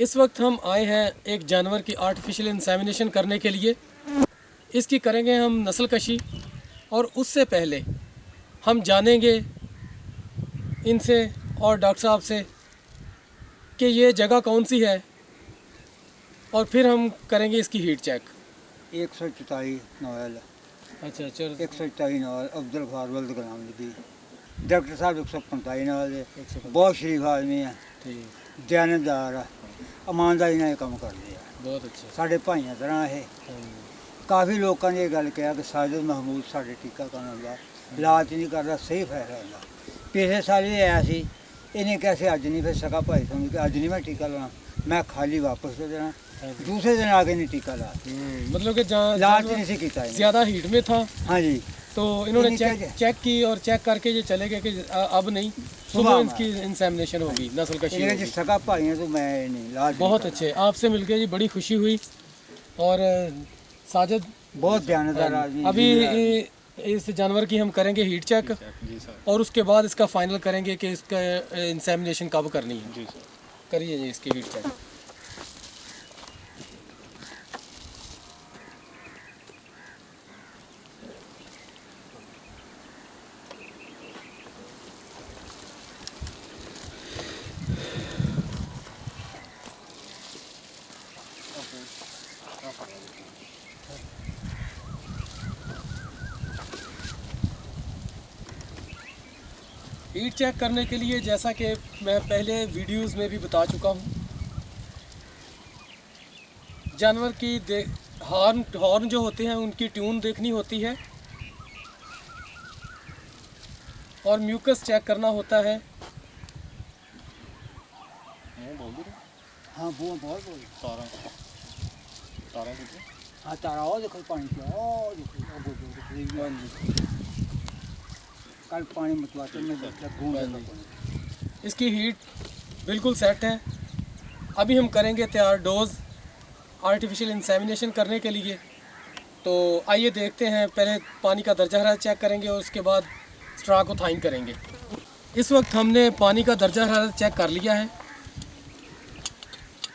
इस वक्त हम आए हैं एक जानवर की आर्टिफिशियल इंसेमिनेशन करने के लिए। इसकी करेंगे हम नस्ल कशी और उससे पहले हम जानेंगे इनसे और डॉक्टर साहब से कि ये जगह कौन सी है और फिर हम करेंगे इसकी हीट चेक एक सौ चौताई नोएल। अच्छा चलो। एक सौ चौताई नोएल अब्दुल खार वल्द डॉक्टर साहब एक सौ पैंतालीस नोयल बहुत शरीफ आदमी है। दयानतदार है। ਇਮਾਨਦਾਰੀ ਨਾਲ ਕੰਮ ਕਰਦੇ ਆ। ਬਹੁਤ ਅੱਛਾ। ਸਾਡੇ ਭਾਈਆਂ ਤਰ੍ਹਾਂ ਇਹ। ਕਾਫੀ ਲੋਕਾਂ ਨੇ ਇਹ ਗੱਲ ਕਿਹਾ ਕਿ ਸਾਜਦ ਮਹਿਮੂਦ ਸਾਡੇ ਟੀਕਾਕਰਨ ਹੁੰਦਾ ਇਲਾਜ ਨਹੀਂ ਕਰਦਾ ਸਹੀ ਫੈਸਲਾ ਹੁੰਦਾ ਪਿਛਲੇ ਸਾਲ ਇਹ ਆਇਆ ਸੀ ਇਹਨੇ ਕਿਹਾ ਸੀ ਅੱਜ ਨਹੀਂ ਫਿਰ ਸਕਾ ਭਾਈ ਤੁਹਾਨੂੰ ਕਿ ਅੱਜ ਨਹੀਂ ਮੈਂ ਟੀਕਾ ਲਾਉਣਾ ਮੈਂ ਖਾਲੀ ਵਾਪਸ ਦੇ ਦੇਣਾ। ਦੂਸਰੇ ਦਿਨ ਆ ਕੇ ਨਹੀਂ ਟੀਕਾ ਲਾ ਮਤਲਬ ਕਿ ਜਾਂ ਇਲਾਜ ਨਹੀਂ ਸੀ ਕੀਤਾ ਜ਼ਿਆਦਾ ਹੀਟ ਮੇ ਥਾ। ਹਾਂਜੀ। तो इन्होंने चेक चेक की और चेक करके ये चले गए कि अब नहीं सुबह इनकी इंसेमिनेशन होगी नस्ल कशी तो मैं नहीं बहुत अच्छे आपसे मिलकर जी बड़ी खुशी हुई और साजिद बहुत ध्यान हाँ अभी इस जानवर की हम करेंगे हीट चेक और उसके बाद इसका फाइनल करेंगे कि इसका इंसेमिनेशन कब करनी है। करिए जी इसकी हीट चेक हीट चेक करने के लिए जैसा कि मैं पहले वीडियोस में भी बता चुका हूँ। जानवर की दे हॉर्न हॉर्न जो होते हैं उनकी ट्यून देखनी होती है। और म्यूकस चेक करना होता है। हाँ? वो बहुत बोल देखो हाँ? और देखो पानी कल पानी तो मतलब इसकी हीट बिल्कुल सेट है। अभी हम करेंगे तैयार डोज आर्टिफिशियल इंसेमिनेशन करने के लिए। तो आइए देखते हैं पहले पानी का दर्जा हरारत चेक करेंगे और उसके बाद स्ट्रा को थाइन करेंगे। इस वक्त हमने पानी का दर्जा हरारत चेक कर लिया है।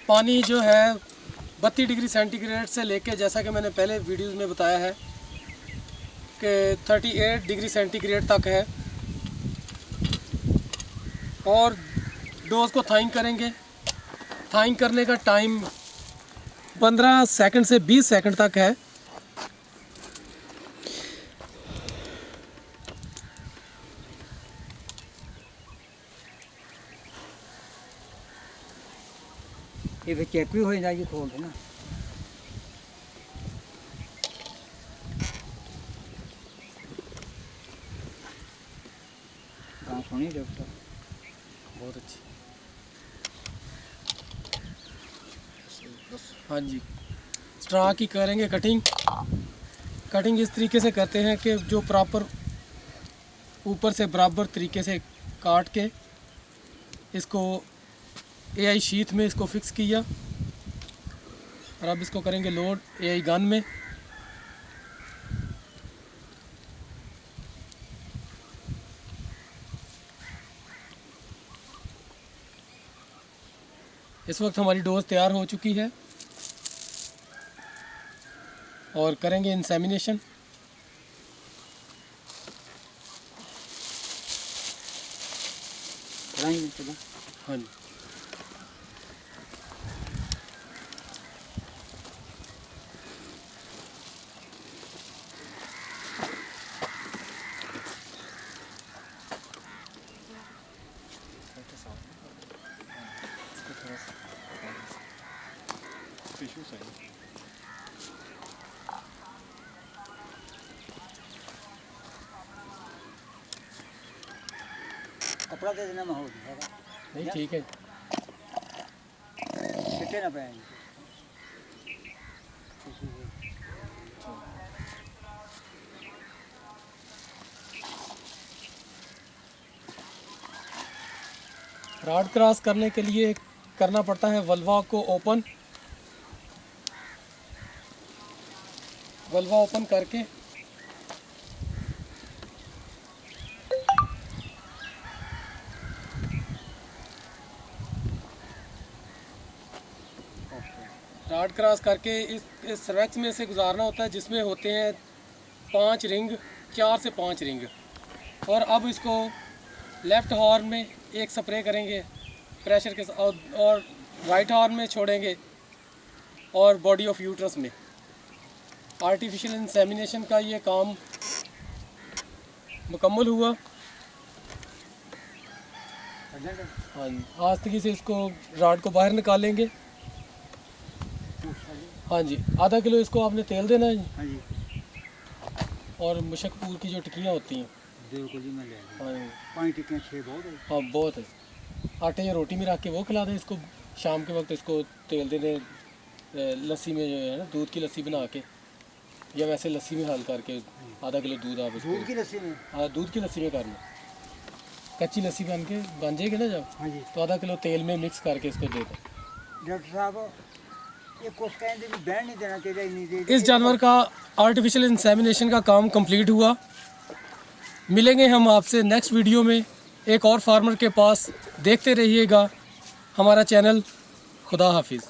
पानी जो है बत्तीस डिग्री सेंटीग्रेड से लेके, जैसा कि मैंने पहले वीडियोस में बताया है, कि 38 डिग्री सेंटीग्रेड तक है। और डोज को थाइंग करेंगे। थाइंग करने का टाइम 15 सेकंड से 20 सेकंड तक है। ये फिर भी हो जाए जी खोल कहाँ सुनी डॉक्टर बहुत अच्छी। हाँ जी। स्ट्रा की करेंगे कटिंग कटिंग इस तरीके से करते हैं कि जो प्रॉपर ऊपर से बराबर तरीके से काट के इसको एआई शीथ में इसको फिक्स किया। और अब इसको करेंगे लोड एआई गन में। इस वक्त हमारी डोज तैयार हो चुकी है। और करेंगे इंसेमिनेशन हाँ जी। चाहिए कपड़ा दे देना नहीं ठीक है। छिटे ना रॉड क्रॉस करने के लिए करना पड़ता है वल्वा को ओपन। वल्वा ओपन करके। राड क्रॉस करके इस इस सर्वेक्स में से गुजारना होता है, जिसमें होते हैं पाँच रिंग, चार से पाँच रिंग। और अब इसको लेफ़्ट हॉर्न में एक स्प्रे करेंगे प्रेशर के साथ, और राइट हॉर्न में छोड़ेंगे, और बॉडी ऑफ़ यूट्रस में। आर्टिफिशियल इंसेमिनेशन का ये काम मुकम्मल हुआ। हाँ जी आस्तगी से इसको राड को बाहर निकालेंगे। हाँ जी आधा किलो इसको आपने तेल देना है। जी हाँ जी। और मुशकपूर की जो टिक्कियाँ होती हैं। जी मैं ले हाँ टिक्कियाँ छः बहुत है। हाँ बहुत है। आटे या रोटी में रख के वो खिला दें इसको। शाम के वक्त इसको तेल दे दें लस्सी में जो है ना दूध की लस्सी बना के। या वैसे लस्सी में हल करके आधा किलो दूध आप दूध की लस्सी में हाँ दूध की लस्सी में करना। कच्ची लस्सी बन के बन जाएगी ना जब? हाँ जी। तो आधा किलो तेल में मिक्स करके इसको दे दो। डॉक्टर साहब तो इस जानवर का आर्टिफिशियल इंसेमिनेशन का काम कंप्लीट हुआ। मिलेंगे हम आपसे नेक्स्ट वीडियो में। एक और फार्मर के पास देखते रहिएगा। हमारा चैनल खुदा हाफिज़।